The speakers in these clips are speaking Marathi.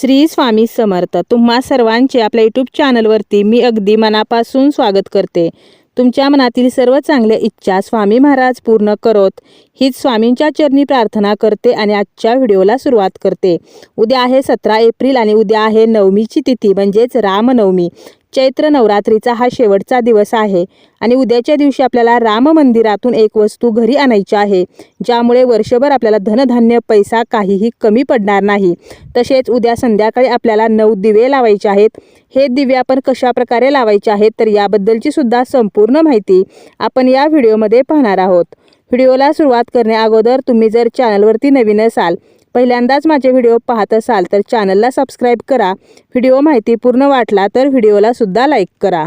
श्री स्वामी समर्थ. तुम्हा सर्वांचे आपल्या यूट्यूब चॅनलवरती मी अगदी मनापासून स्वागत करते. तुमच्या मनातील सर्व चांगल्या इच्छा स्वामी महाराज पूर्ण करोत. हीच स्वामींच्या चरणी प्रार्थना करते आणि आजच्या व्हिडिओला सुरुवात करते. उद्या आहे सतरा एप्रिल आणि उद्या आहे नवमीची तिथी म्हणजेच रामनवमी. चैत्र नवरात्रीचा हा शेवटचा दिवस आहे आणि उद्याच्या दिवशी आपल्याला राम मंदिरातून एक वस्तू घरी आणायची आहे. ज्यामुळे वर्षभर आपल्याला धनधान्य पैसा काहीही कमी पडणार नाही. तसेच उद्या संध्याकाळी आपल्याला नऊ दिवे लावायचे आहेत. हे दिवे आपण कशा प्रकारे लावायचे आहेत तर याबद्दलची सुद्धा संपूर्ण माहिती आपण या व्हिडिओमध्ये पाहणार आहोत. व्हिडिओला सुरुवात करणे अगोदर तुम्ही जर चॅनलवरती नवीन असाल पहिल्यांदाच माझे व्हिडिओ पाहत असाल तर चॅनलला सबस्क्राईब करा. व्हिडिओ माहिती पूर्ण वाटला तर व्हिडिओला सुद्धा लाईक करा.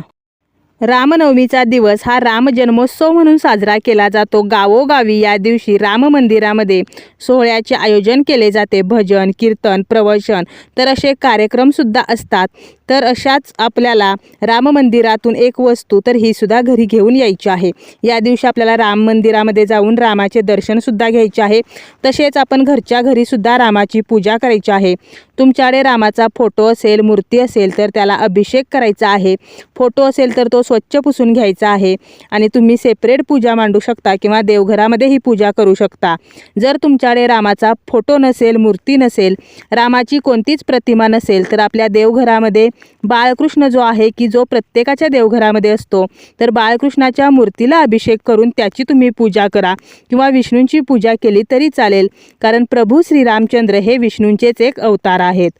रामनवमीचा दिवस हा राम जन्मोत्सव म्हणून साजरा केला जातो. गावोगावी या दिवशी राम मंदिरामध्ये सोहळ्याचे आयोजन केले जाते. भजन कीर्तन प्रवचन तर असे कार्यक्रमसुद्धा असतात. तर अशाच आपल्याला राम मंदिरातून एक वस्तू तर ही सुद्धा घरी घेऊन यायची आहे. या दिवशी आपल्याला राम मंदिरामध्ये जाऊन रामाचे दर्शन सुद्धा घ्यायचे आहे. तसेच आपण घरच्या घरी सुद्धा रामाची पूजा करायची आहे. तुमच्याकडे रामाचा फोटो असेल मूर्ती असेल तर त्याला अभिषेक करायचा आहे. फोटो असेल तर तो स्वच्छ पुसून घ्यायचा आहे. आणि तुम्ही सेपरेट पूजा मांडू शकता किंवा देवघरामध्ये ही पूजा करू शकता. जर तुमच्याकडे रामाचा फोटो नसेल मूर्ती नसेल रामाची कोणतीच प्रतिमा नसेल तर आपल्या देवघरामध्ये बाळकृष्ण जो आहे की जो प्रत्येकाच्या देवघरामध्ये असतो तर बाळकृष्णाच्या मूर्तीला अभिषेक करून त्याची तुम्ही पूजा करा किंवा विष्णूंची पूजा केली तरी चालेल. कारण प्रभू श्रीरामचंद्र हे विष्णूंचेच एक अवतार आहेत.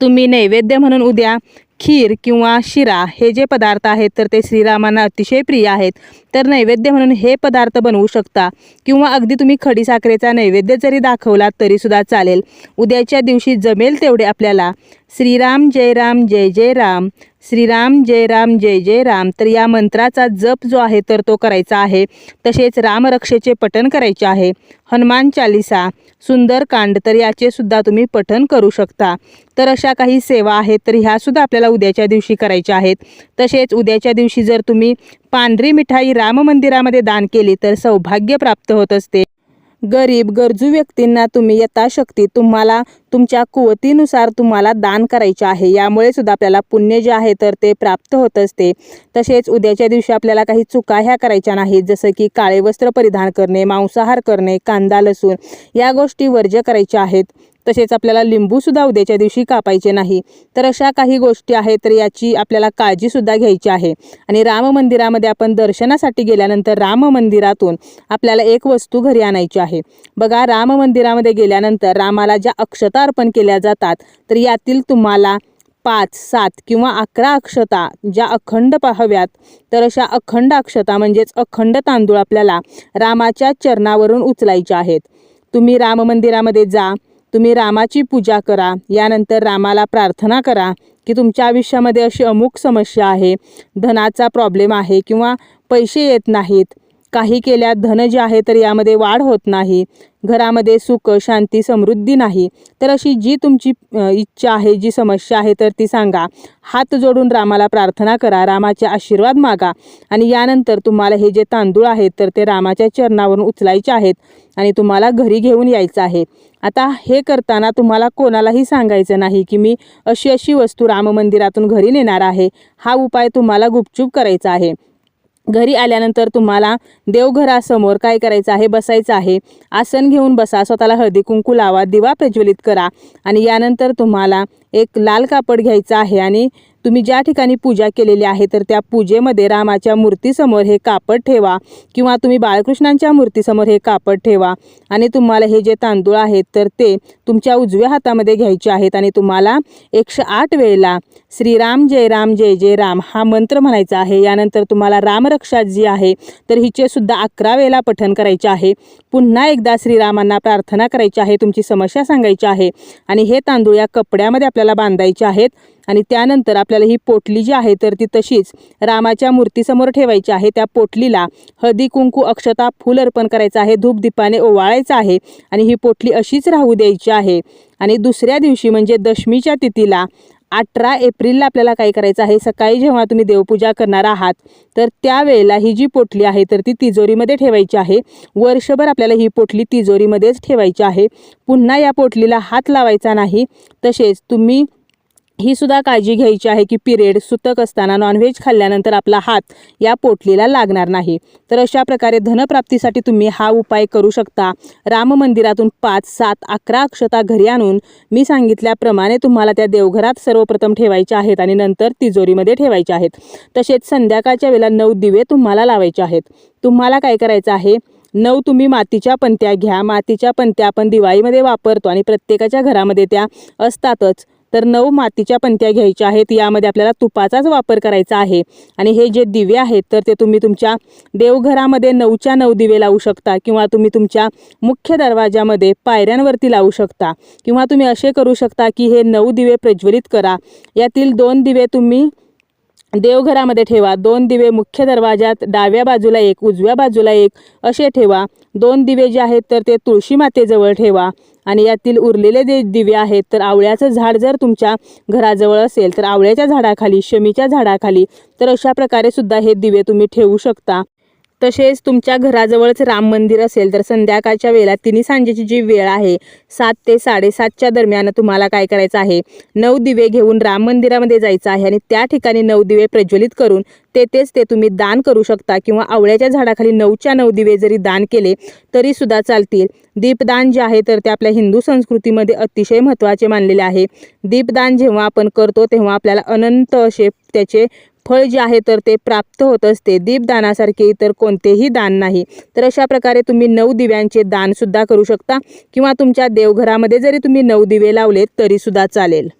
तुम्ही नैवेद्य म्हणून उद्या खीर किंवा शिरा हे जे पदार्थ आहेत तर ते श्रीरामांना अतिशय प्रिय आहेत. तर नैवेद्य म्हणून हे पदार्थ बनवू शकता. किंवा अगदी तुम्ही खडीसाखरेचा नैवेद्य जरी दाखवलात तरीसुद्धा चालेल. उद्याच्या दिवशी जमेल तेवढे आपल्याला. श्रीराम जय राम जय जय राम. श्रीराम जय राम जय जय राम. तर या मंत्राचा जप जो आहे तर तो करायचा आहे. तसेच रामरक्षेचे पठण करायचे आहे. हनुमान चालिसा सुंदरकांड तर याचे सुद्धा तुम्ही पठण करू शकता. तर अशा काही सेवा आहेत तर ह्यासुद्धा आपल्याला उद्याच्या दिवशी करायच्या आहेत. तसेच उद्याच्या दिवशी जर तुम्ही पांढरी मिठाई राम मंदिरामध्ये दान केली तर सौभाग्य प्राप्त होत असते. गरीब गरजू व्यक्तींना तुम्ही यथाशक्ती तुम्हाला तुमच्या कुवतीनुसार तुम्हाला दान करायचे आहे. यामुळे सुद्धा आपल्याला पुण्य जे आहे तर ते प्राप्त होत असते. तसेच उद्याच्या दिवशी आपल्याला काही चुका ह्या करायच्या नाहीत. जसं की काळे वस्त्र परिधान करणे मांसाहार करणे कांदा लसूण या गोष्टी वर्ज्य करायच्या आहेत. तसेच आपल्याला लिंबूसुद्धा उद्याच्या दिवशी कापायचे नाही. तर अशा काही गोष्टी आहेत तर याची आपल्याला काळजीसुद्धा घ्यायची आहे. आणि राम मंदिरामध्ये आपण दर्शनासाठी गेल्यानंतर राम मंदिरातून आपल्याला एक वस्तू घरी आणायची आहे. बघा राम मंदिरामध्ये गेल्यानंतर रामाला ज्या अक्षता अर्पण केल्या जातात तर यातील तुम्हाला पाच सात किंवा अकरा अक्षता ज्या अखंड पा- हव्यात तर अशा अखंड अक्षता म्हणजेच अखंड तांदूळ आपल्याला रामाच्या चरणावरून उचलायच्या आहेत. तुम्ही राम मंदिरामध्ये जा तुम्ही रामाची पूजा करा यानंतर रामाला प्रार्थना करा की तुमच्या आयुष्यामध्ये अशी अमुक समस्या आहे धनाचा प्रॉब्लेम आहे किंवा पैसे येत नाहीत. काही केल्यात धन जे आहे तर यामध्ये वाढ होत नाही. घरामध्ये सुख शांती समृद्धी नाही. तर अशी जी तुमची इच्छा आहे जी समस्या आहे तर ती सांगा. हात जोडून रामाला प्रार्थना करा. रामाचे आशीर्वाद मागा. आणि यानंतर तुम्हाला हे जे तांदूळ आहेत तर ते रामाच्या चरणावरून उचलायचे आहेत आणि तुम्हाला घरी घेऊन यायचं आहे. आता हे करताना तुम्हाला कोणालाही सांगायचं नाही की मी अशी अशी वस्तू राम मंदिरातून घरी नेणार आहे. हा उपाय तुम्हाला गुपचूप करायचा आहे. घरी आल्यानंतर तुम्हाला देवघरासमोर काय करायचं आहे? बसायचं आहे. आसन घेऊन बसा. स्वतःला हळदी कुंकू लावा. दिवा प्रज्वलित करा. आणि यानंतर तुम्हाला एक लाल कापड घ्यायचं आहे आणि तुम्ही ज्या ठिकाणी पूजा केलेली आहे तर त्या पूजेमध्ये रामाच्या मूर्तीसमोर हे कापड ठेवा किंवा तुम्ही बाळकृष्णांच्या मूर्तीसमोर हे कापड ठेवा. आणि तुम्हाला हे जे तांदूळ आहेत तर ते तुमच्या उजव्या हातामध्ये घ्यायचे आहेत आणि तुम्हाला एकशे आठ वेळेला श्रीराम जय राम जय जय राम हा मंत्र म्हणायचा आहे. यानंतर तुम्हाला रामरक्षा जी आहे तर हिचे सुद्धा अकरा वेळेला पठण करायचे आहे. पुन्हा एकदा श्रीरामांना प्रार्थना करायची आहे तुमची समस्या सांगायची आहे. आणि हे तांदूळ या कपड्यामध्ये आपल्याला बांधायचे आहेत. आणि त्यानंतर आपल्याला ही पोटली जी आहे तर ती तशीच रामाच्या मूर्तीसमोर ठेवायची आहे. त्या पोटलीला हळदी कुंकू अक्षता फूल अर्पण करायचं आहे धूपदीपाने ओवाळायचं आहे आणि ही पोटली अशीच राहू द्यायची आहे. आणि दुसऱ्या दिवशी म्हणजे दशमीच्या तिथीला अठरा एप्रिलला आपल्याला काय करायचं आहे सकाळी जेव्हा तुम्ही देवपूजा करणार आहात तर त्यावेळेला ही जी पोटली आहे तर ती तिजोरीमध्ये ठेवायची आहे. वर्षभर आपल्याला ही पोटली तिजोरीमध्येच ठेवायची आहे. पुन्हा या पोटलीला हात लावायचा नाही तसेच तुम्ही ही सुद्धा काळजी घ्यायची आहे की पिरियड सुतक असताना नॉनव्हेज खाल्ल्यानंतर आपला हात या पोटलीला लागणार नाही. तर अशा प्रकारे धनप्राप्तीसाठी तुम्ही हा उपाय करू शकता. राम मंदिरातून पाच सात अकरा अक्षता घरी आणून मी सांगितल्याप्रमाणे तुम्हाला त्या देवघरात सर्वप्रथम ठेवायच्या आहेत आणि नंतर तिजोरीमध्ये ठेवायच्या आहेत. तसेच संध्याकाळच्या वेळेला नऊ दिवे तुम्हाला लावायचे आहेत. तुम्हाला काय करायचं आहे? नऊ तुम्ही मातीच्या पंत्या घ्या. मातीच्या पंत्या आपण दिवाळीमध्ये वापरतो आणि प्रत्येकाच्या घरामध्ये त्या असतातच. तर नऊ मातीच्या पंत्या घ्यायच्या आहेत. यामध्ये आपल्याला तुपाचाच वापर करायचा आहे. आणि हे जे दिवे आहेत तर ते तुम्ही तुमच्या देवघरामध्ये नऊच्या नऊ दिवे लावू शकता किंवा तुम्ही तुमच्या मुख्य दरवाजामध्ये पायऱ्यांवरती लावू शकता किंवा तुम्ही असे करू शकता की हे नऊ दिवे प्रज्वलित करा. यातील दोन दिवे तुम्ही देवघरामध्ये ठेवा. दोन दिवे मुख्य दरवाजात डाव्या बाजूला एक उजव्या बाजूला एक असे ठेवा. दोन दिवे जे आहेत तर ते तुळशी मातेजवळ ठेवा. आणि यातील उरलेले जे दिवे आहेत तर आवळ्याचं झाड जर तुमच्या घराजवळ असेल तर आवळ्याच्या झाडाखाली शमीच्या झाडाखाली तर अशा प्रकारे सुद्धा हे दिवे तुम्ही ठेवू शकता. तसेच तुमच्या घराजवळच राम मंदिर असेल तर संध्याकाळच्या वेळेला तिन्ही सांजेची जी वेळ आहे सात ते साडेसातच्या दरम्यान तुम्हाला काय करायचं आहे? नऊ दिवे घेऊन राम मंदिरामध्ये जायचं आहे आणि त्या ठिकाणी नऊ दिवे प्रज्वलित करून तेथेच ते तुम्ही दान करू शकता किंवा आवळ्याच्या झाडाखाली नऊच्या नऊ दिवे जरी दान केले तरी सुद्धा चालतील. दीपदान जे आहे तर ते आपल्या हिंदू संस्कृतीमध्ये अतिशय महत्त्वाचे मानलेले आहे. दीपदान जेव्हा आपण करतो तेव्हा आपल्याला अनंत असे त्याचे फळ जे आहे तर ते प्राप्त होत असते. दीपदानासारखे इतर कोणतेही दान नाही. तर अशा प्रकारे तुम्ही नऊ दिव्यांचे दान सुद्धा करू शकता किंवा तुमच्या देवघरामध्ये जरी तुम्ही नऊ दिवे लावले तरी सुद्धा चालेल.